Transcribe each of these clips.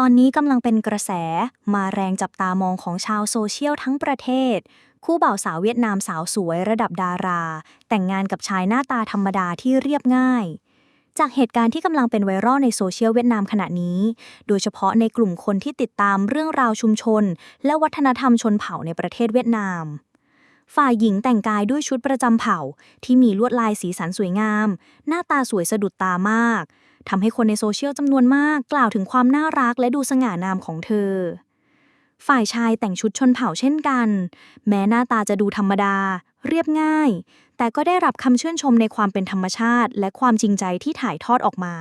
ตอนนี้กำลังเป็นกระแสมาแรงจับตามองของชาวโซเชียลทั้งประเทศ คู่บ่าวสาวเวียดนามสาวสวยระดับดารา แต่งงานกับชายหน้าตาธรรมดาที่เรียบง่าย จากเหตุการณ์ที่กำลังเป็นไวรัลในโซเชียลเวียดนามขณะนี้ โดยเฉพาะในกลุ่มคนที่ติดตามเรื่องราวชุมชน และวัฒนธรรมชนเผ่าในประเทศเวียดนาม ฝ่ายหญิงแต่งกายด้วยชุดประจำเผ่า ที่มีลวดลายสีสันสวยงาม หน้าตาสวยสะดุดตามาก ทำให้คนในโซเชียลจำนวนมากกล่าวถึงความน่ารักและดูสง่างามของเธอ ฝ่ายชายแต่งชุดชนเผ่าเช่นกัน แม้หน้าตาจะดูธรรมดา เรียบง่าย แต่ก็ได้รับคำชื่นชมในความเป็นธรรมชาติ และความจริงใจที่ถ่ายทอดออกมา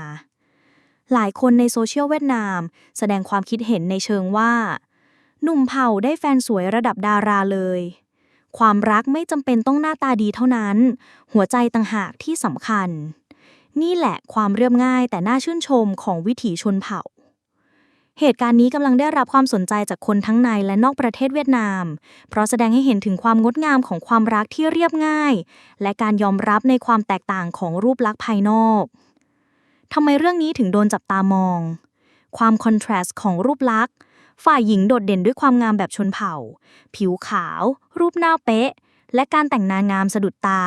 หลายคนในโซเชียลเวียดนาม แสดงความคิดเห็นในเชิงว่า หนุ่มเผ่าได้แฟนสวยระดับดาราเลยความรักไม่จำเป็นต้องหน้าตาดีเท่านั้น หัวใจต่างหากที่สำคัญ นี่แหละความเรียบง่ายแต่น่าชื่นชมของวิถีชนเผ่า เหตุการณ์นี้กำลังได้รับความสนใจจากคนทั้งในและนอกประเทศเวียดนาม เพราะแสดงให้เห็นถึงความงดงามของความรักที่เรียบง่าย และการยอมรับในความแตกต่างของรูปลักษณ์ภายนอกทำไมเรื่องนี้ถึงโดนจับตามอง ความคอนทราสต์ของรูปลักษณ์ ฝ่ายหญิงโดดเด่นด้วยความงามแบบชนเผ่า ผิวขาว รูปหน้าเป๊ะ และการแต่งหนางามสะดุดตา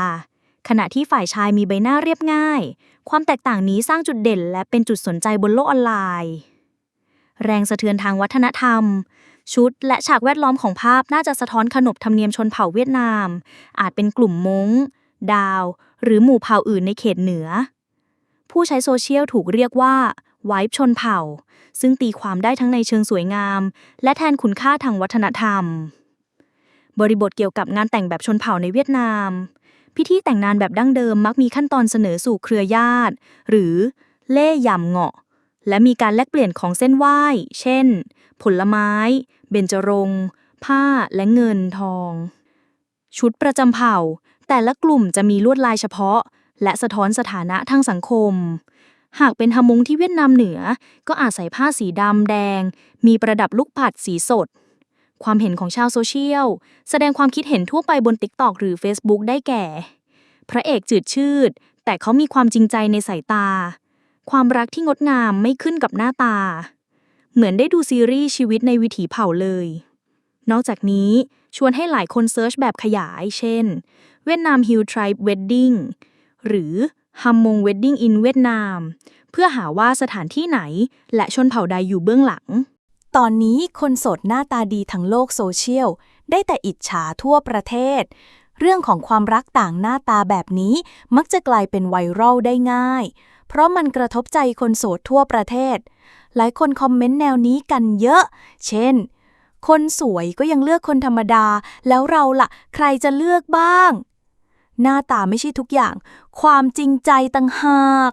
ขณะที่ฝ่ายชายมีใบหน้าเรียบง่าย ความแตกต่างนี้สร้างจุดเด่น และเป็นจุดสนใจบนโลกออนไลน์ แรงสะเทือนทางวัฒนธรรม ชุดและฉากแวดล้อมของภาพน่าจะสะท้อนขนบธรรมเนียมชนเผ่าเวียดนาม อาจเป็นกลุ่มม้ง ดาว หรือหมู่เผ่าอื่นในเขตเหนือ ผู้ใช้โซเชียลถูกเรียกว่าไวป์ชนเผ่า ซึ่งตีความได้ทั้งในเชิงสวยงาม และแทนคุณค่าทางวัฒนธรรม บริบทเกี่ยวกับงานแต่งแบบชนเผ่าในเวียดนาม พิธีแต่งงานแบบดั้งเดิมมักมีขั้นตอนเสนอสู่เครือญาติ หรือเล่ยำเงาะ และมีการแลกเปลี่ยนของเส้นไหว้ เช่น ผลไม้ เบญจรงค์ผ้าและเงินทอง ชุดประจำเผ่า แต่ละกลุ่มจะมีลวดลายเฉพาะ และสะท้อนสถานะทางสังคม หากเป็นฮามงที่เวียดนามเหนือ ก็อาจใส่ผ้าสีดำแดง มีประดับลูกปัดสีสด ความเห็นของชาวโซเชียล แสดงความคิดเห็นทั่วไปบน TikTok หรือ Facebook ได้แก่ พระเอกจืดชืด แต่เขามีความจริงใจในสายตา ความรักที่งดงามไม่ขึ้นกับหน้าตา เหมือนได้ดูซีรีส์ชีวิตในวิถีเผ่าเลย นอกจากนี้ชวนให้หลายคนเซิร์ชแบบขยาย เช่น เวียดนามฮิลทริปเวดดิ้งหรือฮัมมงเวดดิ้งอินเวียดนามเพื่อหาว่าสถานที่ไหนและชนเผ่าใดอยู่เบื้องหลัง ตอนนี้คนโสดหน้าตาดีทั้งโลกโซเชียล ได้แต่อิจฉาทั่วประเทศ เรื่องของความรักต่างหน้าตาแบบนี้มักจะกลายเป็นไวรัลได้ง่าย เพราะมันกระทบใจคนโสดทั่วประเทศ หลายคนคอมเมนต์แนวนี้กันเยอะ เช่น คนสวยก็ยังเลือกคนธรรมดา แล้วเราล่ะ ใครจะเลือกบ้าง หน้าตาไม่ใช่ทุกอย่าง ความจริงใจต่างหาก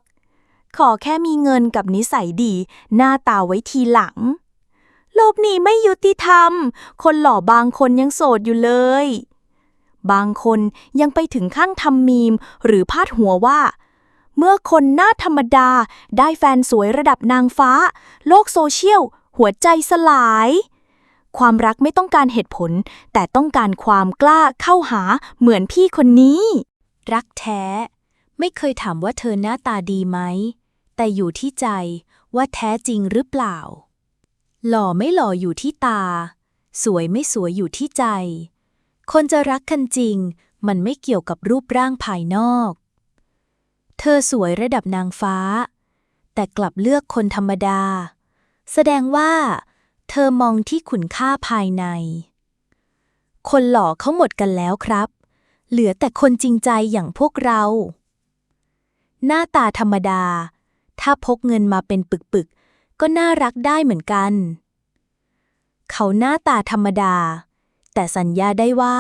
ขอแค่มีเงินกับนิสัยดี หน้าตาไว้ทีหลัง โลกนี้ไม่ยุติธรรม คนหล่อบางคนยังโสดอยู่เลย บางคนยังไปถึงขั้นทำมีม หรือพาดหัวว่า เมื่อคนหน้าธรรมดาได้แฟนสวยระดับนางฟ้า โลกโซเชียล หัวใจสลาย ความรักไม่ต้องการเหตุผล แต่ต้องการความกล้าเข้าหาเหมือนพี่คนนี้ รักแท้ ไม่เคยถามว่าเธอหน้าตาดีไหม แต่อยู่ที่ใจว่าแท้จริงหรือเปล่า หล่อไม่หล่ออยู่ที่ตา สวยไม่สวยอยู่ที่ใจ คนจะรักกันจริง มันไม่เกี่ยวกับรูปร่างภายนอก เธอสวยระดับนางฟ้า แต่กลับเลือกคนธรรมดา แสดงว่า เธอมองที่ขุนค่าภายใน คนหล่อเขาหมดกันแล้วครับ เหลือแต่คนจริงใจอย่างพวกเรา หน้าตาธรรมดา ถ้าพกเงินมาเป็นปึกๆ ก็น่ารักได้เหมือนกัน เขาหน้าตาธรรมดา แต่สัญญาได้ว่า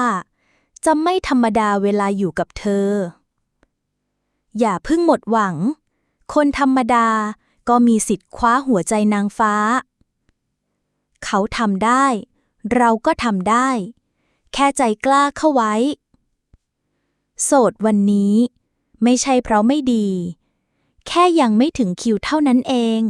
จะไม่ธรรมดาเวลาอยู่กับเธอ อย่าเพิ่งหมดหวัง คนธรรมดาก็มีสิทธิ์คว้าหัวใจนางฟ้า เขาทำได้ เราก็ทำได้ แค่ใจกล้าเข้าไว้ โสดวันนี้ ไม่ใช่เพราะไม่ดี แค่ยังไม่ถึงคิวเท่านั้นเอง